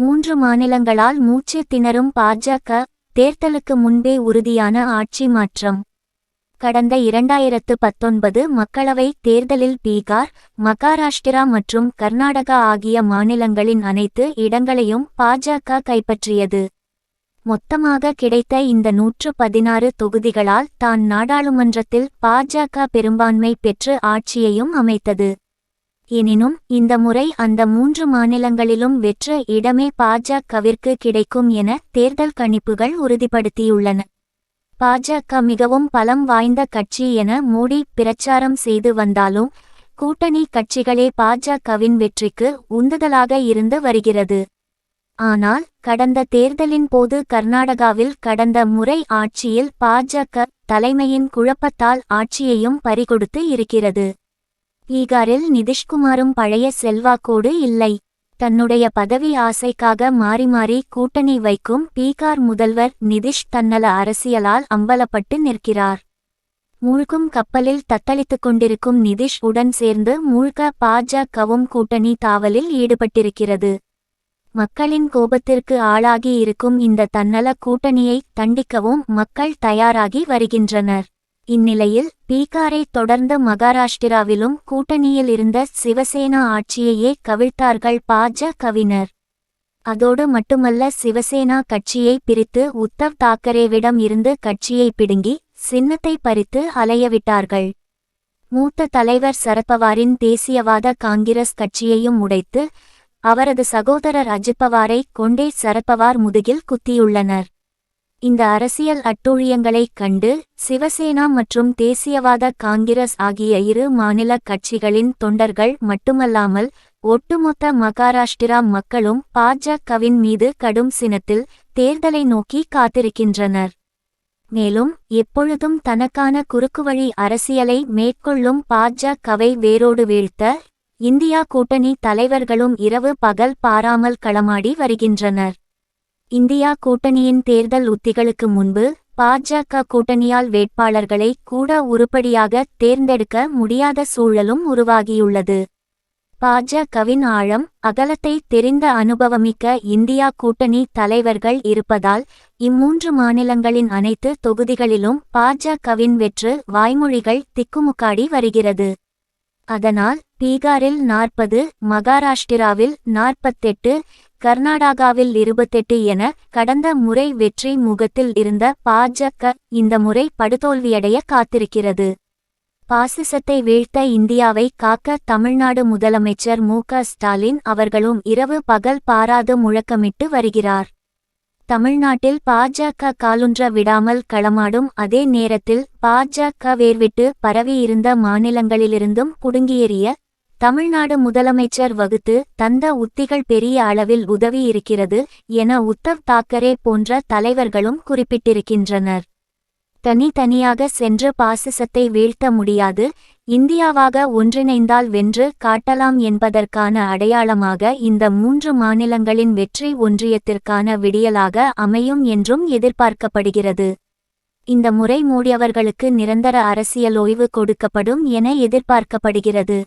மூன்று மாநிலங்களால் மூச்சு திணறும் பாஜக தேர்தலுக்கு முன்பே உறுதியான ஆட்சி மாற்றம். கடந்த இரண்டாயிரத்து பத்தொன்பது மக்களவை தேர்தலில் பீகார் மகாராஷ்டிரா மற்றும் கர்நாடகா ஆகிய மாநிலங்களின் அனைத்து இடங்களையும் பாஜக கைப்பற்றியது. மொத்தமாக கிடைத்த இந்த நூற்று பதினாறு தொகுதிகளால் தான் நாடாளுமன்றத்தில் பாஜக பெரும்பான்மை பெற்று ஆட்சியையும் அமைத்தது. எனினும் இந்த முறை அந்த மூன்று மாநிலங்களிலும் வெற்ற இடமே பாஜகவிற்கு கிடைக்கும் என தேர்தல் கணிப்புகள் உறுதிப்படுத்தியுள்ளன. பாஜக மிகவும் பலம் வாய்ந்த கட்சி என மோடி பிரச்சாரம் செய்து வந்தாலும் கூட்டணி கட்சிகளே பாஜகவின் வெற்றிக்கு உந்துதலாக இருந்து வருகிறது. ஆனால் கடந்த தேர்தலின் போது கர்நாடகாவில் கடந்த முறை ஆட்சியில் பாஜக தலைமையின் குழப்பத்தால் ஆட்சியையும் பறிகொடுத்து இருக்கிறது. பீகாரில் நிதிஷ்குமாரும் பழைய செல்வாக்கோடு இல்லை. தன்னுடைய பதவி ஆசைக்காக மாறி மாறி கூட்டணி வைக்கும் பீகார் முதல்வர் நிதிஷ் தன்னல அரசியலால் அம்பலப்பட்டு நிற்கிறார். மூழ்கும் கப்பலில் தத்தளித்துக் கொண்டிருக்கும் நிதிஷ் உடன் சேர்ந்து மூழ்க பாஜகவும் கூட்டணி தாவலில் ஈடுபட்டிருக்கிறது. மக்களின் கோபத்திற்கு ஆளாகி இருக்கும் இந்த தன்னல கூட்டணியை தண்டிக்கவும் மக்கள் தயாராகி வருகின்றனர். இந்நிலையில் பீகாரை தொடர்ந்து மகாராஷ்டிராவிலும் கூட்டணியில் இருந்த சிவசேனா ஆட்சியையே கவிழ்த்தார்கள் பாஜ கவினர் அதோடு மட்டுமல்ல சிவசேனா கட்சியை பிரித்து உத்தவ் தாக்கரேவிடம் இருந்து கட்சியை பிடுங்கி சின்னத்தை பறித்து அலையவிட்டார்கள் மூத்த தலைவர் சரத்பவாரின் தேசியவாத காங்கிரஸ் கட்சியையும் உடைத்து அவரது சகோதரர் அஜித் பவாரை கொண்டே சரத்பவார் முதுகில் குத்தியுள்ளனர். இந்த அரசியல் அட்டூழியங்களைக் கண்டு சிவசேனா மற்றும் தேசியவாத காங்கிரஸ் ஆகிய இரு மாநில கட்சிகளின் தொண்டர்கள் மட்டுமல்லாமல் ஒட்டுமொத்த மகாராஷ்டிரா மக்களும் பாஜகவின் மீது கடும் சினத்தில் தேர்தலை நோக்கி காத்திருக்கின்றனர். மேலும் எப்பொழுதும் தனக்கான குறுக்குவழி அரசியலை மேற்கொள்ளும் பாஜகவை வேரோடு வீழ்த்த இந்தியா கூட்டணி தலைவர்களும் இரவு பகல் பாராமல் களமாடி வருகின்றனர். இந்தியா கூட்டணியின் தேர்தல் உத்திகளுக்கு முன்பு பாஜக கூட்டணியால் வேட்பாளர்களை கூட உருப்படியாக தேர்ந்தெடுக்க முடியாத சூழலும் உருவாகியுள்ளது. பாஜகவின் ஆழம் அகலத்தை தெரிந்த அனுபவமிக்க இந்தியா கூட்டணி தலைவர்கள் இருப்பதால் இம்மூன்று மாநிலங்களின் அனைத்து தொகுதிகளிலும் பாஜகவின் வெற்று வாய்மொழிகள் திக்குமுக்காடி வருகிறது. அதனால் பீகாரில் நாற்பது மகாராஷ்டிராவில் நாற்பத்தெட்டு கர்நாடகாவில் இருபத்தெட்டு என கடந்த முறை வெற்றி முகத்தில் இருந்த பாஜக இந்த முறை படுதோல்வியடைய காத்திருக்கிறது. பாசிசத்தை வீழ்த்த இந்தியாவை காக்க தமிழ்நாடு முதலமைச்சர் மு ஸ்டாலின் அவர்களும் இரவு பகல் பாராது முழக்கமிட்டு வருகிறார். தமிழ்நாட்டில் பாஜக காலுன்ற விடாமல் களமாடும் அதே நேரத்தில் பாஜக வேர்விட்டு பரவியிருந்த மாநிலங்களிலிருந்தும் குடுங்கியேறிய தமிழ்நாடு முதலமைச்சர் வகுத்து தந்த உத்திகள் பெரிய அளவில் உதவி இருக்கிறது என உத்தவ் தாக்கரே போன்ற தலைவர்களும் குறிப்பிட்டிருக்கின்றனர். தனித்தனியாக சென்று பாசிசத்தை வீழ்த்த முடியாது. இந்தியாவாக ஒன்றிணைந்தால் வென்று காட்டலாம் என்பதற்கான அடையாளமாக இந்த மூன்று மாநிலங்களின் வெற்றி ஒன்றியத்திற்கான விடியலாக அமையும் என்றும் எதிர்பார்க்கப்படுகிறது. இந்த முறை மூடியவர்களுக்கு நிரந்தர அரசியல் ஓய்வு கொடுக்கப்படும் என எதிர்பார்க்கப்படுகிறது.